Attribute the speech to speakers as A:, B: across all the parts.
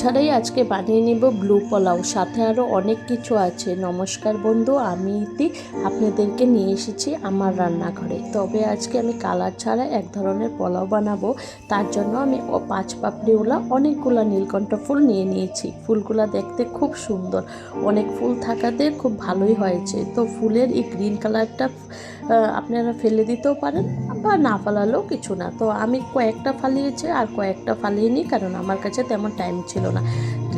A: ছাড়াই আজকে বানিয়ে নেব ব্লু পোলাও। সাথে আরও অনেক কিছু আছে। নমস্কার বন্ধু, আমি ইতি। আপনাদেরকে নিয়ে এসেছি আমার রান্নাঘরে। তবে আজকে আমি কালার ছাড়া এক ধরনের পোলাও বানাবো। তার জন্য আমি ও পাঁচ পাপড়িওলা অনেকগুলো নীলকণ্ঠ ফুল নিয়ে নিয়েছি। ফুলগুলো দেখতে খুব সুন্দর। অনেক ফুল থাকাতে খুব ভালোই হয়েছে। তো ফুলের এই গ্রিন কালারটা আপনারা ফেলে দিতেও পারেন। বা না ফালালেও কিছু না। তো আমি কয়েকটা ফালিয়েছি আর কয়েকটা ফালিয়ে কারণ আমার কাছে তেমন টাইম ছিল না।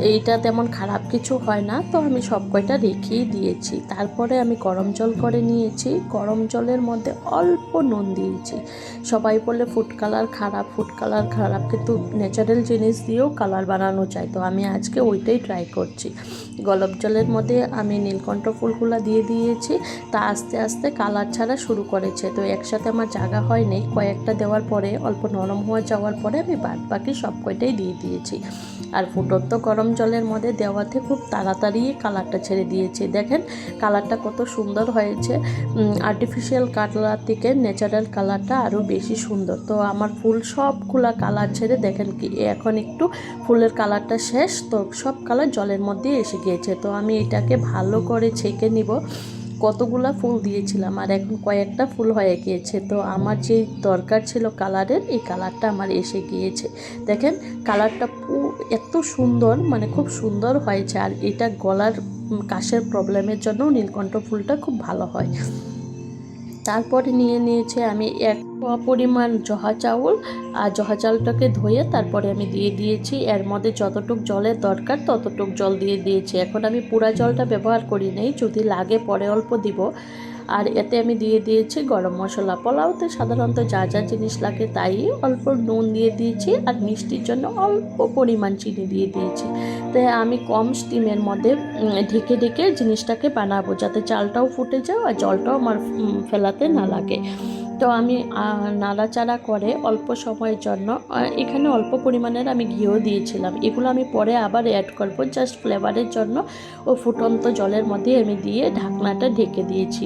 A: এইটা তেমন খারাপ কিছু হয় না। তো আমি সব কয়টা রেখেই দিয়েছি। তারপরে আমি গরম জল করে নিয়েছি। গরম জলের মধ্যে অল্প নুন দিয়েছি। সবাই বলে ফুড কালার খারাপ ফুড কালার খারাপ। কিন্তু ন্যাচারাল জিনিস দিয়েও কালার বানানো যায়। তো আমি আজকে ওইটাই ট্রাই করছি। গলব জলের মধ্যে আমি নীলকণ্ঠ ফুলগুলো দিয়ে দিয়েছি। তা আস্তে আস্তে কালার ছাড়া শুরু করেছে। তো একসাথে আমার জায়গা হয়নি। কয়েকটা দেওয়ার পরে, অল্প নরম হয়ে যাওয়ার পরে আমি বাদ বাকি সব কয়টাই দিয়ে দিয়েছি। আর ফুটন্ত গরম জলের মধ্যে দেওয়াতে খুব তাড়াতাড়ি কালারটা ছেড়ে দিয়েছে। দেখেন, কালারটা কত সুন্দর হয়েছে। আর্টিফিশিয়াল কালার থেকে ন্যাচারাল কালারটা আরও বেশি সুন্দর। তো আমার ফুল সবগুলা কালার ছেড়ে দেখেন কি, এখন একটু ফুলের কালারটা শেষ, তো সব কালার জলের মধ্যে এসে গিয়েছে। তো আমি এটাকে ভালো করে ছেঁকে নিব। কতগুলা ফুল দিয়েছিলাম, আর এখন কয়েকটা ফুল হয়ে গিয়েছে। তো আমার যে দরকার ছিল কালারের, এই কালারটা আমার এসে গিয়েছে। দেখেন, কালারটা এত সুন্দর মানে খুব সুন্দর হয়েছে। আর এটা গলার কাশের প্রবলেমের জন্য নীলকণ্ঠ ফুলটা খুব ভালো হয়। তারপরে নিয়ে নিয়েছে আমি এক পরিমাণ জহা চাউল আর জহা চাউলটাকে ধুয়ে তারপরে আমি দিয়ে দিয়েছি। এর মধ্যে যতটুক জলের দরকার ততটুক জল দিয়ে দিয়েছি। এখন আমি পুরা জলটা ব্যবহার করি নেই। যদি লাগে পরে অল্প দিব। আর এতে আমি দিয়ে দিয়েছি গরম মশলা। পোলাওতে সাধারণত যা যা জিনিস লাগে তাই অল্প নুন দিয়ে দিয়েছি আর মিষ্টির জন্য অল্প পরিমাণ চিনি দিয়ে দিয়েছি। তাই আমি কম স্টিমের মধ্যে ঢেকে ঢেকে জিনিসটাকে বানাবো যাতে চালটাও ফুটে যায় আর জলটাও আমার ফেলাতে না লাগে। তো আমি নাড়াচাড়া করে অল্প সময়ের জন্য এখানে অল্প পরিমাণের আমি ঘিও দিয়েছিলাম। এগুলো আমি পরে আবার অ্যাড করব। জাস্ট ফ্লেভারের জন্য ও ফুটন্ত জলের মধ্যে আমি দিয়ে ঢাকনাটা ঢেকে দিয়েছি।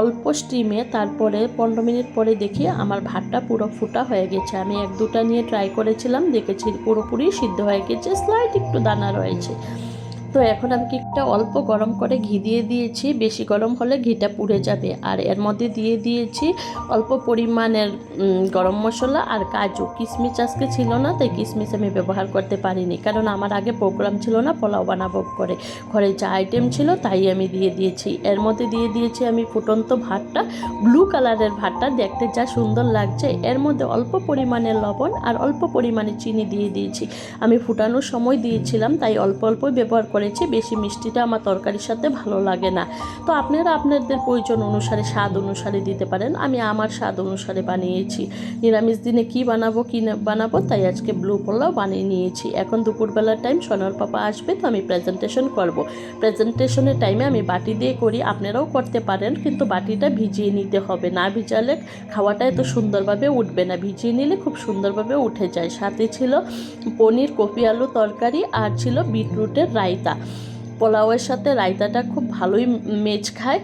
A: অল্প স্টিমে তারপরে পনেরো মিনিট পরে দেখি আমার ভাতটা পুরো ফুটা হয়ে গেছে। আমি এক দুটা নিয়ে ট্রাই করেছিলাম, দেখেছি পুরোপুরি সিদ্ধ হয়ে গেছে স্লাইট একটু দানা রয়েছে। তো এখন আমি কেকটা অল্প গরম করে ঘি দিয়ে দিয়েছি, বেশি গরম হলে ঘিটা পুড়ে যাবে। আর এর মধ্যে দিয়ে দিয়েছি অল্প পরিমাণের গরম মশলা আর কাজু। কিশমিশ আজকে ছিল না, তাই কিশমিশ আমি ব্যবহার করতে পারিনি। কারণ আমার আগে প্রোগ্রাম ছিল না পোলাও বানাবো করে। ঘরে যা আইটেম ছিল তাই আমি দিয়ে দিয়েছি। এর মধ্যে দিয়ে দিয়েছি আমি ফুটন্ত ভাতটা ব্লু কালারের ভাতটা। দেখতে যা সুন্দর লাগছে। এর মধ্যে অল্প পরিমাণের লবণ আর অল্প পরিমাণে চিনি দিয়ে দিয়েছি। আমি ফুটানোর সময় দিয়েছিলাম, তাই অল্প অল্প ব্যবহার করেছি, বেশি মিষ্টিটা আমার তরকারির সাথে ভালো লাগে না। তো আপনারা আপনাদের প্রয়োজন অনুসারে স্বাদ অনুসারে দিতে পারেন। আমি আমার স্বাদ অনুসারে বানিয়েছি। নিরামিষ দিনে কি বানাবো কি বানাবো, তাই আজকে ব্লু পোলাও বানিয়ে নিয়েছি। এখন দুপুরবেলার টাইম সোনার পাপা আসবে, তো আমি প্রেজেন্টেশন করব। প্রেজেন্টেশনের টাইমে আমি বাটি দিয়ে করি, আপনারাও করতে পারেন, কিন্তু বাটিটা ভিজিয়ে নিতে হবে। না ভিজালে খাওয়াটা এত সুন্দরভাবে উঠবে না। ভিজিয়ে নিলে খুব সুন্দরভাবে উঠে যায়। সাথে ছিল পনির, কপি আলু তরকারি, আর ছিল বিটরুটের রায়তা। রায়তা। পোলাওয়ের সাথে রায়তাটা খুব ভালোই মেজ খায়।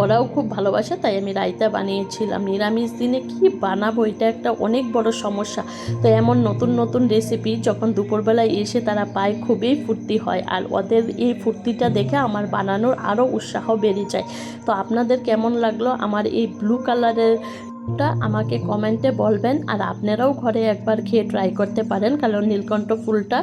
A: ওরাও খুব ভালোবাসে, তাই আমি রায়তা বানিয়েছিলাম। নিরামিষ দিনে কি বানাবো, এটা একটা অনেক বড় সমস্যা। তো এমন নতুন নতুন রেসিপি যখন দুপুরবেলায় এসে তারা পায়, খুবই ফুর্তি হয়। আর ওদের এই ফুর্তিটা দেখে আমার বানানোর আরও উৎসাহ বেড়ে যায়। তো আপনাদের কেমন লাগল আমার এই ব্লু কালারের টা আমাকে কমেন্টে বলবেন আর আপনারাও ঘরে একবার খেয়ে ট্রাই করতে পারেন, কারণ নীলকণ্ঠ ফুলটা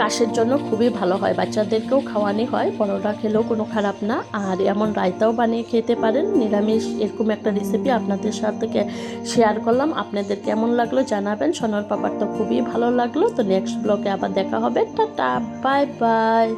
A: কাশের জন্য খুবই ভালো হয়। বাচ্চাদেরকেও খাওয়ানি হয়, বড়রা খেলেও কোনো খারাপ না। আর এমন রায়তাও বানিয়ে খেতে পারেন। নিরামিষ এরকম একটা রেসিপি আপনাদের সাথে শেয়ার করলাম। আপনাদের কেমন লাগল জানাবেন। সোনার পাপার তো খুবই ভালো লাগল। তো নেক্সট ব্লগে আবার দেখা হবে। Tata bye bye